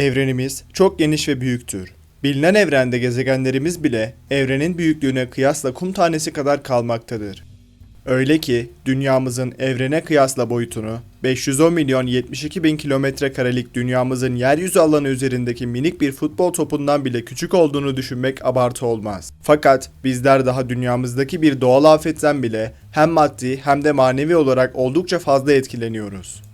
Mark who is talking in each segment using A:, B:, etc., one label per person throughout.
A: Evrenimiz çok geniş ve büyüktür. Bilinen evrende gezegenlerimiz bile evrenin büyüklüğüne kıyasla kum tanesi kadar kalmaktadır. Öyle ki dünyamızın evrene kıyasla boyutunu 510 milyon 72 bin kilometre karelik dünyamızın yeryüzü alanı üzerindeki minik bir futbol topundan bile küçük olduğunu düşünmek abartı olmaz. Fakat bizler daha dünyamızdaki bir doğal afetten bile hem maddi hem de manevi olarak oldukça fazla etkileniyoruz.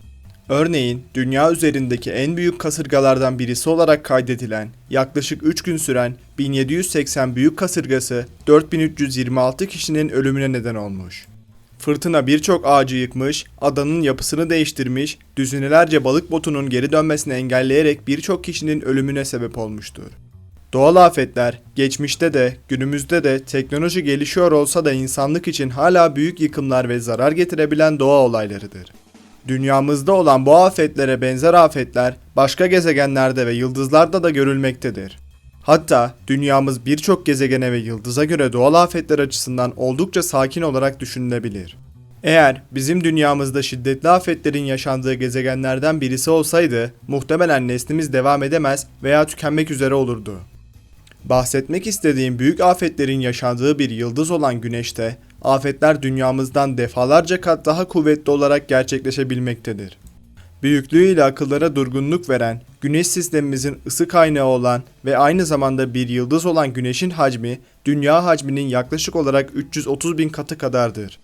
A: Örneğin dünya üzerindeki en büyük kasırgalardan birisi olarak kaydedilen yaklaşık 3 gün süren 1780 büyük kasırgası 4326 kişinin ölümüne neden olmuş. Fırtına birçok ağacı yıkmış, adanın yapısını değiştirmiş, düzinelerce balık botunun geri dönmesini engelleyerek birçok kişinin ölümüne sebep olmuştur. Doğal afetler geçmişte de günümüzde de teknoloji gelişiyor olsa da insanlık için hala büyük yıkımlar ve zarar getirebilen doğa olaylarıdır. Dünyamızda olan bu afetlere benzer afetler başka gezegenlerde ve yıldızlarda da görülmektedir. Hatta dünyamız birçok gezegene ve yıldıza göre doğal afetler açısından oldukça sakin olarak düşünülebilir. Eğer bizim dünyamızda şiddetli afetlerin yaşandığı gezegenlerden birisi olsaydı, muhtemelen neslimiz devam edemez veya tükenmek üzere olurdu. Bahsetmek istediğim büyük afetlerin yaşandığı bir yıldız olan Güneş'te, afetler dünyamızdan defalarca kat daha kuvvetli olarak gerçekleşebilmektedir. Büyüklüğüyle akıllara durgunluk veren, Güneş sistemimizin ısı kaynağı olan ve aynı zamanda bir yıldız olan Güneş'in hacmi, Dünya hacminin yaklaşık olarak 330 bin katı kadardır.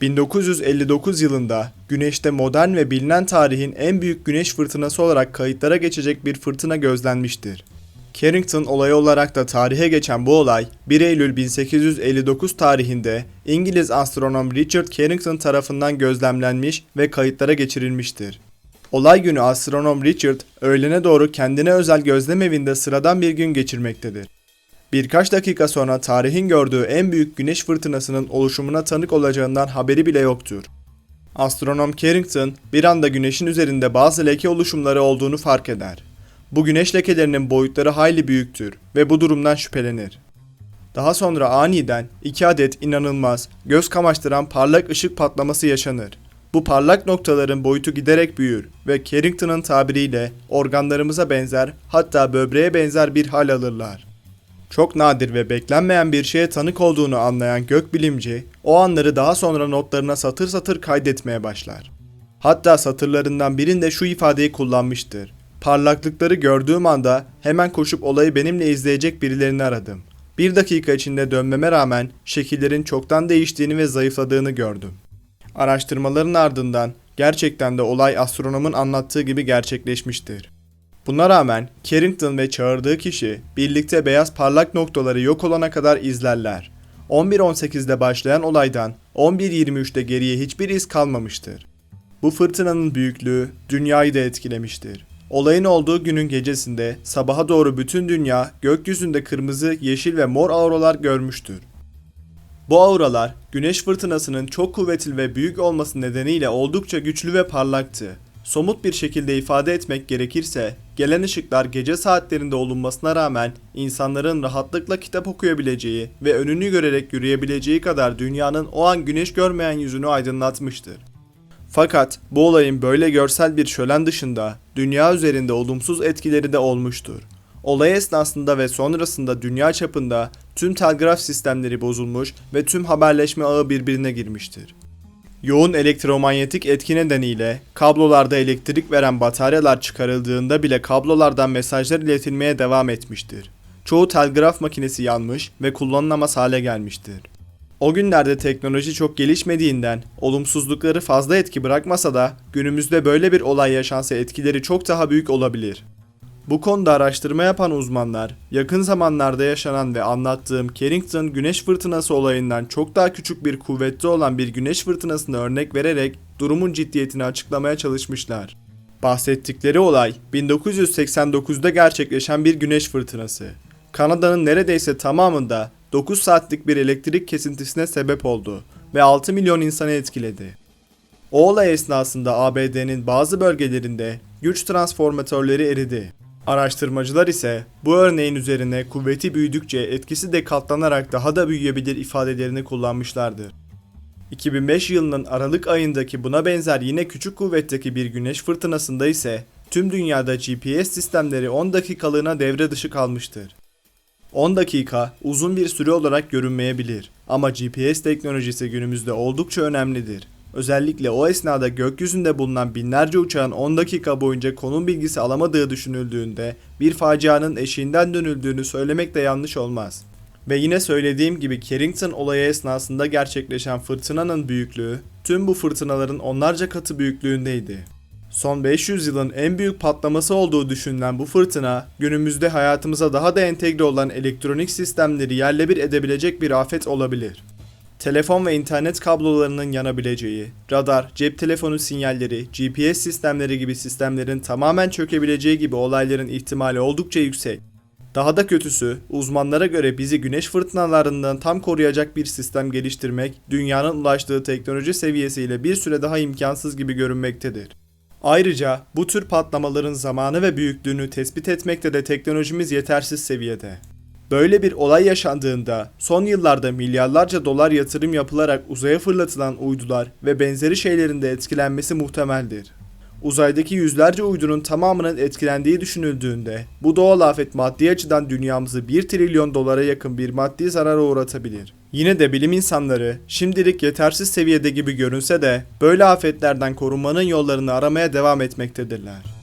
A: 1959 yılında Güneş'te modern ve bilinen tarihin en büyük güneş fırtınası olarak kayıtlara geçecek bir fırtına gözlenmiştir. Carrington olayı olarak da tarihe geçen bu olay 1 Eylül 1859 tarihinde İngiliz astronom Richard Carrington tarafından gözlemlenmiş ve kayıtlara geçirilmiştir. Olay günü astronom Richard öğlene doğru kendine özel gözlem evinde sıradan bir gün geçirmektedir. Birkaç dakika sonra tarihin gördüğü en büyük güneş fırtınasının oluşumuna tanık olacağından haberi bile yoktur. Astronom Carrington bir anda güneşin üzerinde bazı leke oluşumları olduğunu fark eder. Bu güneş lekelerinin boyutları hayli büyüktür ve bu durumdan şüphelenir. Daha sonra aniden iki adet inanılmaz, göz kamaştıran parlak ışık patlaması yaşanır. Bu parlak noktaların boyutu giderek büyür ve Carrington'ın tabiriyle organlarımıza benzer hatta böbreğe benzer bir hal alırlar. Çok nadir ve beklenmeyen bir şeye tanık olduğunu anlayan gökbilimci o anları daha sonra notlarına satır satır kaydetmeye başlar. Hatta satırlarından birinde şu ifadeyi kullanmıştır. Parlaklıkları gördüğüm anda hemen koşup olayı benimle izleyecek birilerini aradım. Bir dakika içinde dönmeme rağmen şekillerin çoktan değiştiğini ve zayıfladığını gördüm. Araştırmaların ardından gerçekten de olay astronomun anlattığı gibi gerçekleşmiştir. Buna rağmen Carrington ve çağırdığı kişi birlikte beyaz parlak noktaları yok olana kadar izlerler. 11.18'de başlayan olaydan 11.23'te geriye hiçbir iz kalmamıştır. Bu fırtınanın büyüklüğü dünyayı da etkilemiştir. Olayın olduğu günün gecesinde sabaha doğru bütün dünya gökyüzünde kırmızı, yeşil ve mor aurolar görmüştür. Bu auralar güneş fırtınasının çok kuvvetli ve büyük olması nedeniyle oldukça güçlü ve parlaktı. Somut bir şekilde ifade etmek gerekirse, gelen ışıklar gece saatlerinde olunmasına rağmen insanların rahatlıkla kitap okuyabileceği ve önünü görerek yürüyebileceği kadar dünyanın o an güneş görmeyen yüzünü aydınlatmıştır. Fakat bu olayın böyle görsel bir şölen dışında dünya üzerinde olumsuz etkileri de olmuştur. Olay esnasında ve sonrasında dünya çapında tüm telgraf sistemleri bozulmuş ve tüm haberleşme ağı birbirine girmiştir. Yoğun elektromanyetik etki nedeniyle kablolarda elektrik veren bataryalar çıkarıldığında bile kablolardan mesajlar iletilmeye devam etmiştir. Çoğu telgraf makinesi yanmış ve kullanılamaz hale gelmiştir. O günlerde teknoloji çok gelişmediğinden olumsuzlukları fazla etki bırakmasa da günümüzde böyle bir olay yaşansa etkileri çok daha büyük olabilir. Bu konuda araştırma yapan uzmanlar, yakın zamanlarda yaşanan ve anlattığım Carrington güneş fırtınası olayından çok daha küçük bir kuvvette olan bir güneş fırtınasını örnek vererek durumun ciddiyetini açıklamaya çalışmışlar. Bahsettikleri olay 1989'da gerçekleşen bir güneş fırtınası. Kanada'nın neredeyse tamamında 9 saatlik bir elektrik kesintisine sebep oldu ve 6 milyon insanı etkiledi. O olay esnasında ABD'nin bazı bölgelerinde güç transformatörleri eridi. Araştırmacılar ise bu örneğin üzerine kuvveti büyüdükçe etkisi de katlanarak daha da büyüyebilir ifadelerini kullanmışlardır. 2005 yılının Aralık ayındaki buna benzer yine küçük kuvvetteki bir güneş fırtınasında ise tüm dünyada GPS sistemleri 10 dakikalığına devre dışı kalmıştır. 10 dakika uzun bir süre olarak görünmeyebilir ama GPS teknolojisi günümüzde oldukça önemlidir. Özellikle o esnada gökyüzünde bulunan binlerce uçağın 10 dakika boyunca konum bilgisi alamadığı düşünüldüğünde bir facianın eşiğinden dönüldüğünü söylemek de yanlış olmaz. Ve yine söylediğim gibi Carrington olayı esnasında gerçekleşen fırtınanın büyüklüğü tüm bu fırtınaların onlarca katı büyüklüğündeydi. Son 500 yılın en büyük patlaması olduğu düşünülen bu fırtına, günümüzde hayatımıza daha da entegre olan elektronik sistemleri yerle bir edebilecek bir afet olabilir. Telefon ve internet kablolarının yanabileceği, radar, cep telefonu sinyalleri, GPS sistemleri gibi sistemlerin tamamen çökebileceği gibi olayların ihtimali oldukça yüksek. Daha da kötüsü, uzmanlara göre bizi güneş fırtınalarından tam koruyacak bir sistem geliştirmek, dünyanın ulaştığı teknoloji seviyesiyle bir süre daha imkansız gibi görünmektedir. Ayrıca bu tür patlamaların zamanı ve büyüklüğünü tespit etmekte de teknolojimiz yetersiz seviyede. Böyle bir olay yaşandığında son yıllarda milyarlarca dolar yatırım yapılarak uzaya fırlatılan uydular ve benzeri şeylerin de etkilenmesi muhtemeldir. Uzaydaki yüzlerce uydunun tamamının etkilendiği düşünüldüğünde bu doğal afet maddi açıdan dünyamızı 1 trilyon dolara yakın bir maddi zarara uğratabilir. Yine de bilim insanları şimdilik yetersiz seviyede gibi görünse de böyle afetlerden korunmanın yollarını aramaya devam etmektedirler.